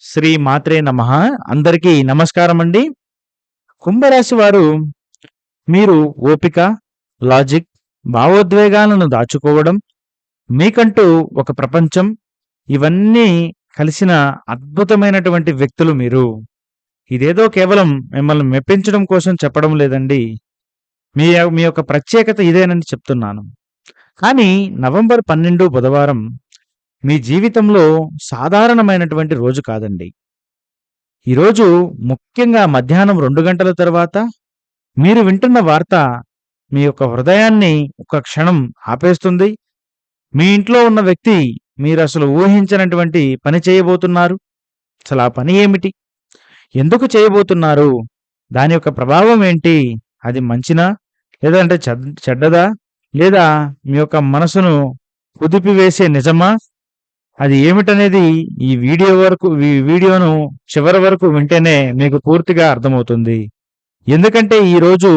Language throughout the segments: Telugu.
శ్రీ మాత్రే నమ. అందరికీ నమస్కారం అండి కుంభరాశి వారు మీరు ఓపిక లాజిక్ భావోద్వేగాలను దాచుకోవడం మీకంటూ ఒక ప్రపంచం ఇవన్నీ కలిసిన అద్భుతమైనటువంటి వ్యక్తులు మీరు. ఇదేదో కేవలం మిమ్మల్ని మెప్పించడం కోసం చెప్పడం లేదండి. మీ మీ యొక్క ప్రత్యేకత ఇదేనని చెప్తున్నాను. కానీ నవంబర్ పన్నెండు బుధవారం మీ జీవితంలో సాధారణమైనటువంటి రోజు కాదండి. ఈరోజు ముఖ్యంగా మధ్యాహ్నం రెండు గంటల తర్వాత మీరు వింటున్న వార్త మీ యొక్క హృదయాన్ని ఒక క్షణం ఆపేస్తుంది. మీ ఇంట్లో ఉన్న వ్యక్తి మీరు అసలు ఊహించినటువంటి పని చేయబోతున్నారు. అసలు ఆ పని ఏమిటి? ఎందుకు చేయబోతున్నారు? దాని యొక్క ప్రభావం ఏంటి? అది మంచినా? లేదంటే చెడ్- చెడ్డదా? లేదా మీ యొక్క మనసును కుదిపివేసే నిజమా? అది ఏమిటనేది ఈ వీడియో వరకు ఈ వీడియోను చివరి వరకు వింటేనే మీకు పూర్తిగా అర్థమవుతుంది. ఎందుకంటే ఈ రోజు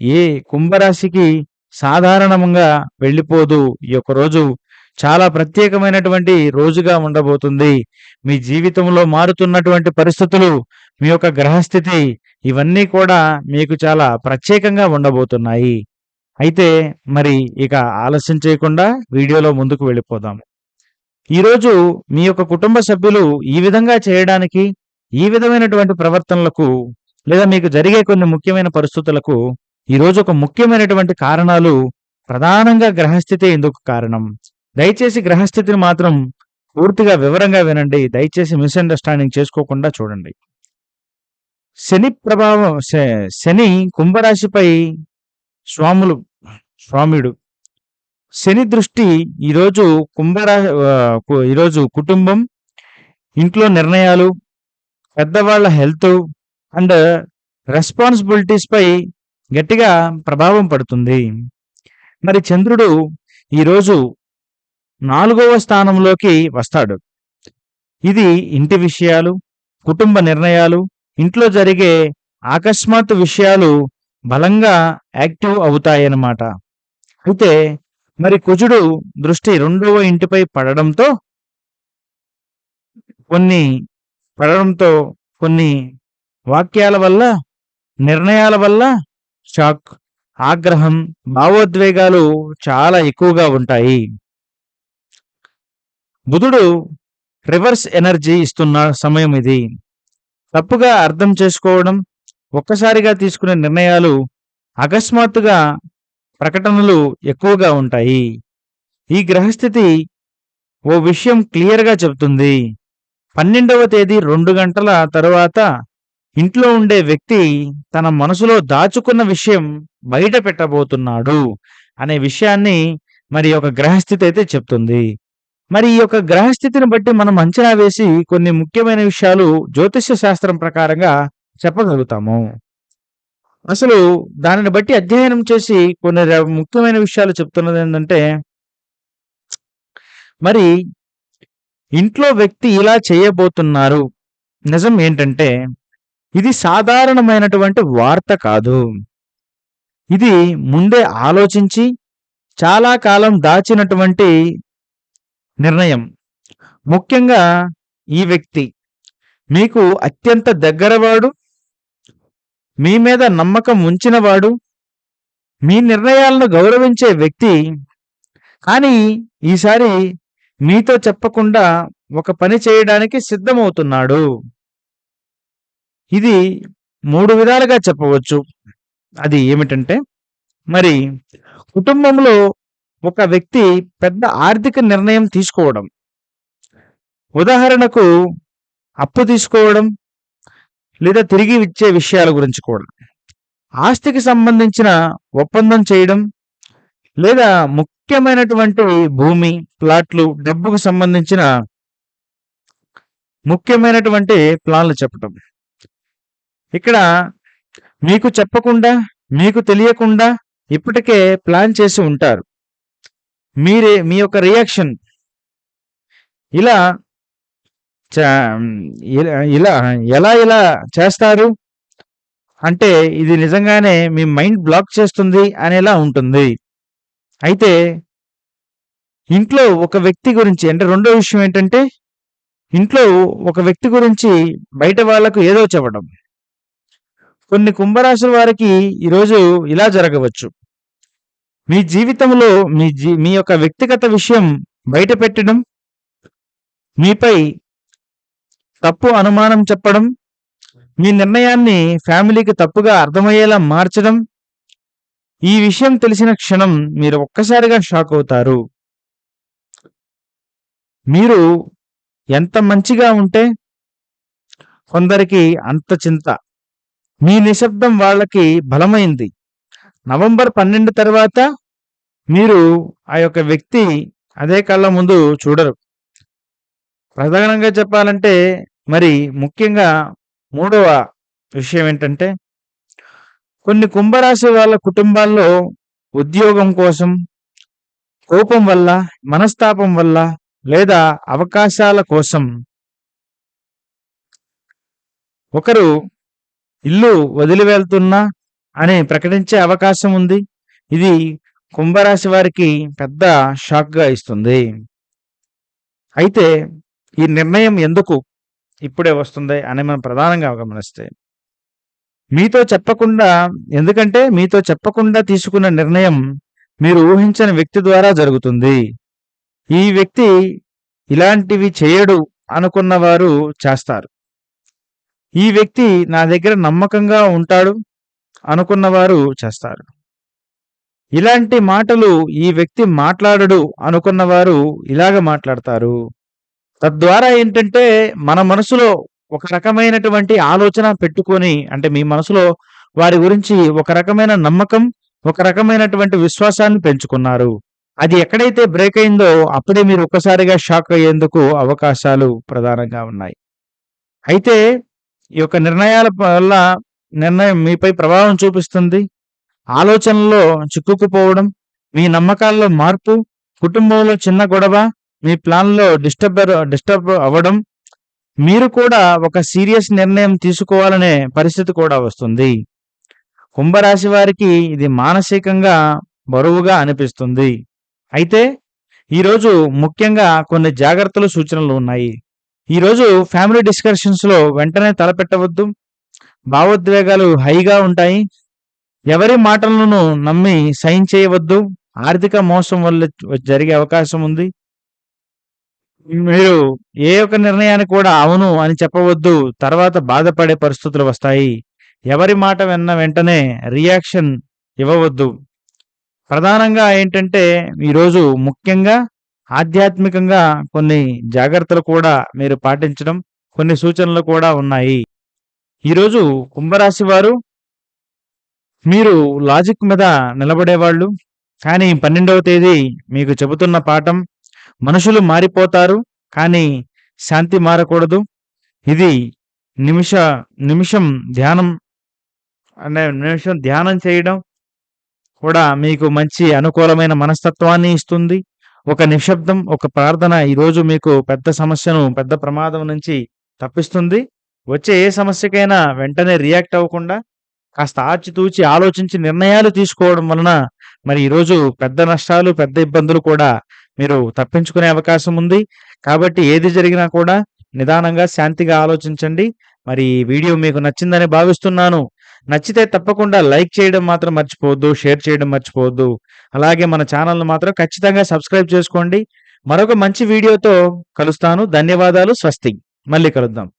ఏ కుంభరాశికి సాధారణంగా వెళ్ళిపోదు ఈ యొక్క రోజు చాలా ప్రత్యేకమైనటువంటి రోజుగా ఉండబోతుంది. మీ జీవితంలో మారుతున్నటువంటి పరిస్థితులు మీ యొక్క గ్రహస్థితి ఇవన్నీ కూడా మీకు చాలా ప్రత్యేకంగా ఉండబోతున్నాయి. అయితే మరి ఇక ఆలస్యం చేయకుండా వీడియోలో ముందుకు వెళ్ళిపోదాం. ఈరోజు మీ యొక్క కుటుంబ సభ్యులు ఈ విధంగా చేయడానికి ఈ విధమైనటువంటి ప్రవర్తనలకు లేదా మీకు జరిగే కొన్ని ముఖ్యమైన పరిస్థితులకు ఈరోజు ఒక ముఖ్యమైనటువంటి కారణాలు ప్రధానంగా గ్రహస్థితి ఎందుకు కారణం. దయచేసి గ్రహస్థితిని మాత్రం పూర్తిగా వివరంగా వినండి. దయచేసి మిస్అండర్స్టాండింగ్ చేసుకోకుండా చూడండి. శని ప్రభావం శ- శని కుంభరాశిపై స్వాములు స్వామిడు శని దృష్టి ఈరోజు కుంభరా కు- ఈరోజు కుటుంబం ఇంట్లో నిర్ణయాలు పెద్దవాళ్ళ హెల్త్ అండ్ రెస్పాన్సిబిలిటీస్పై గట్టిగా ప్రభావం పడుతుంది. మరి చంద్రుడు ఈరోజు నాలుగవ స్థానంలోకి వస్తాడు. ఇది ఇంటి విషయాలు కుటుంబ నిర్ణయాలు ఇంట్లో జరిగే అకస్మాత్తు విషయాలు బలంగా యాక్టివ్ అవుతాయన్నమాట. అయితే మరి కుజుడు దృష్టి రెండవ ఇంటిపై పడడంతో కొన్ని పడడంతో కొన్ని వాక్యాల వల్ల నిర్ణయాల వల్ల షాక్ ఆగ్రహం భావోద్వేగాలు చాలా ఎక్కువగా ఉంటాయి. బుధుడు రివర్స్ ఎనర్జీ ఇస్తున్న సమయం ఇది. తప్పుగా అర్థం చేసుకోవడం ఒక్కసారిగా తీసుకునే నిర్ణయాలు అకస్మాత్తుగా ప్రకటనలు ఎక్కువగా ఉంటాయి. ఈ గ్రహస్థితి ఓ విషయం క్లియర్గా చెబుతుంది. పన్నెండవ తేదీ రెండు గంటల తరువాత ఇంట్లో ఉండే వ్యక్తి తన మనసులో దాచుకున్న విషయం బయట పెట్టబోతున్నాడు అనే విషయాన్ని మరి ఒక గ్రహస్థితి అయితే చెప్తుంది. మరి ఈ యొక్క గ్రహస్థితిని బట్టి మనం అంచనా వేసి కొన్ని ముఖ్యమైన విషయాలు జ్యోతిష్య శాస్త్రం ప్రకారంగా చెప్పగలుగుతాము. అసలు దానిని బట్టి అధ్యయనం చేసి కొన్ని ముఖ్యమైన విషయాలు చెప్తున్నది ఏంటంటే మరి ఇంట్లో వ్యక్తి ఇలా చేయబోతున్నారు. నిజం ఏంటంటే ఇది సాధారణమైనటువంటి వార్త కాదు. ఇది ముందే ఆలోచించి చాలా కాలం దాచినటువంటి నిర్ణయం. ముఖ్యంగా ఈ వ్యక్తి మీకు అత్యంత దగ్గరవాడు మీ మీద నమ్మకం ఉంచినవాడు మీ నిర్ణయాలను గౌరవించే వ్యక్తి. కానీ ఈసారి మీతో చెప్పకుండా ఒక పని చేయడానికి సిద్ధమవుతున్నాడు. ఇది మూడు విధాలుగా చెప్పవచ్చు. అది ఏమిటంటే మరి కుటుంబంలో ఒక వ్యక్తి పెద్ద ఆర్థిక నిర్ణయం తీసుకోవడం. ఉదాహరణకు అప్పు తీసుకోవడం లేదా తిరిగి ఇచ్చే విషయాల గురించి కూడా. ఆస్తికి సంబంధించిన ఒప్పందం చేయడం లేదా ముఖ్యమైనటువంటి భూమి ప్లాట్లు డబ్బుకు సంబంధించిన ముఖ్యమైనటువంటి ప్లాన్లు చెప్పటం. ఇక్కడ మీకు చెప్పకుండా మీకు తెలియకుండా ఇప్పటికే ప్లాన్ చేసి ఉంటారు. మీరే మీ యొక్క రియాక్షన్. ఇలా ఇలా ఇలా ఎలా ఇలా చేస్తారు? అంటే ఇది నిజంగానే మీ మైండ్ బ్లాక్ చేస్తుంది అనేలా ఉంటుంది. అయితే ఇంట్లో ఒక వ్యక్తి గురించి అంటే రెండో విషయం ఏంటంటే ఇంట్లో ఒక వ్యక్తి గురించి బయట వాళ్ళకు ఏదో చెప్పడం. కొన్ని కుంభరాశుల వారికి ఈరోజు ఇలా జరగవచ్చు. మీ జీవితంలో మీ జీ మీ యొక్క వ్యక్తిగత విషయం బయట పెట్టడం మీపై తప్పు అనుమానం చెప్పడం మీ నిర్ణయాన్ని ఫ్యామిలీకి తప్పుగా అర్థమయ్యేలా మార్చడం ఈ విషయం తెలిసిన క్షణం మీరు ఒక్కసారిగా షాక్ అవుతారు. మీరు ఎంత మంచిగా ఉంటే కొందరికి అంత చింత. మీ నిశ్శబ్దం వాళ్ళకి బలమైంది. నవంబర్ పన్నెండు తర్వాత మీరు ఆ యొక్క వ్యక్తి అదే కళ్ళ ముందు చూడరు. ప్రధానంగా చెప్పాలంటే మరి ముఖ్యంగా మూడవ విషయం ఏంటంటే కొన్ని కుంభరాశి వాళ్ళ కుటుంబాల్లో ఉద్యోగం కోసం కోపం వల్ల మనస్తాపం వల్ల లేదా అవకాశాల కోసం ఒకరు ఇల్లు వదిలి వెళ్తున్నా అని ప్రకటించే అవకాశం ఉంది. ఇది కుంభరాశి వారికి పెద్ద షాక్గా ఇస్తుంది. అయితే ఈ నిర్ణయం ఎందుకు ఇప్పుడే వస్తుంది అని మనం ప్రధానంగా గమనిస్తే. మీతో చెప్పకుండా ఎందుకంటే మీతో చెప్పకుండా తీసుకున్న నిర్ణయం మీరు ఊహించని వ్యక్తి ద్వారా జరుగుతుంది. ఈ వ్యక్తి ఇలాంటివి చేయడు అనుకున్న వారు చేస్తారు. ఈ వ్యక్తి నా దగ్గర నమ్మకంగా ఉంటాడు అనుకున్న వారు చేస్తారు. ఇలాంటి మాటలు ఈ వ్యక్తి మాట్లాడడు అనుకున్న వారు ఇలాగ మాట్లాడతారు. తద్వారా ఏంటంటే మన మనసులో ఒక రకమైనటువంటి ఆలోచన పెట్టుకొని అంటే మీ మనసులో వారి గురించి ఒక రకమైన నమ్మకం ఒక రకమైనటువంటి విశ్వాసాన్ని పెంచుకున్నారు. అది ఎక్కడైతే బ్రేక్ అయిందో అప్పుడే మీరు ఒక్కసారిగా షాక్ అయ్యేందుకు అవకాశాలు ప్రధానంగా ఉన్నాయి. అయితే ఈ యొక్క నిర్ణయాల వల్ల నిర్ణయం మీపై ప్రభావం చూపిస్తుంది. ఆలోచనలో చిక్కుకుపోవడం మీ నమ్మకాల్లో మార్పు కుటుంబంలో చిన్న గొడవ మీ ప్లాన్లో డిస్టర్బ్ డిస్టర్బ్ అవ్వడం మీరు కూడా ఒక సీరియస్ నిర్ణయం తీసుకోవాలనే పరిస్థితి కూడా వస్తుంది. కుంభరాశి వారికి ఇది మానసికంగా బరువుగా అనిపిస్తుంది. అయితే ఈరోజు ముఖ్యంగా కొన్ని జాగ్రత్తలు సూచనలు ఉన్నాయి. ఈరోజు ఫ్యామిలీ డిస్కషన్స్లో వెంటనే తలపెట్టవద్దు. భావోద్వేగాలు హైగా ఉంటాయి. ఎవరి మాటలను నమ్మి సైన్ చేయవద్దు. ఆర్థిక మోసం వల్ల జరిగే అవకాశం ఉంది. మీరు ఏ ఒక్క నిర్ణయాన్ని కూడా అవును అని చెప్పవద్దు. తర్వాత బాధపడే పరిస్థితులు వస్తాయి. ఎవరి మాట విన్న వెంటనే రియాక్షన్ ఇవ్వవద్దు. ప్రధానంగా ఏంటంటే ఈరోజు ముఖ్యంగా ఆధ్యాత్మికంగా కొన్ని జాగ్రత్తలు కూడా మీరు పాటించడం కొన్ని సూచనలు కూడా ఉన్నాయి. ఈరోజు కుంభరాశి వారు మీరు లాజిక్ మీద నిలబడేవాళ్ళు. కానీ పన్నెండవ తేదీ మీకు చెబుతున్న పాఠం మనుషులు మారిపోతారు కానీ శాంతి మారకూడదు. ఇది నిమిష నిమిషం ధ్యానం అనే నిమిషం ధ్యానం చేయడం కూడా మీకు మంచి అనుకూలమైన మనస్తత్వాన్ని ఇస్తుంది. ఒక నిశ్శబ్దం ఒక ప్రార్థన ఈరోజు మీకు పెద్ద సమస్యను పెద్ద ప్రమాదం నుంచి తప్పిస్తుంది. వచ్చే ఏ సమస్యకైనా వెంటనే రియాక్ట్ అవ్వకుండా కాస్త ఆచితూచి ఆలోచించి నిర్ణయాలు తీసుకోవడం వలన మరి ఈరోజు పెద్ద నష్టాలు పెద్ద ఇబ్బందులు కూడా మీరు తప్పించుకునే అవకాశం ఉంది. కాబట్టి ఏది జరిగినా కూడా నిదానంగా శాంతిగా ఆలోచించండి. మరి ఈ వీడియో మీకు నచ్చిందని భావిస్తున్నాను. నచ్చితే తప్పకుండా లైక్ చేయడం మాత్రం మర్చిపోవద్దు షేర్ చేయడం మర్చిపోవద్దు. అలాగే మన ఛానల్ను మాత్రం ఖచ్చితంగా సబ్స్క్రైబ్ చేసుకోండి. మరొక మంచి వీడియోతో కలుస్తాను. ధన్యవాదాలు. స్వస్తి. మళ్ళీ కలుద్దాం.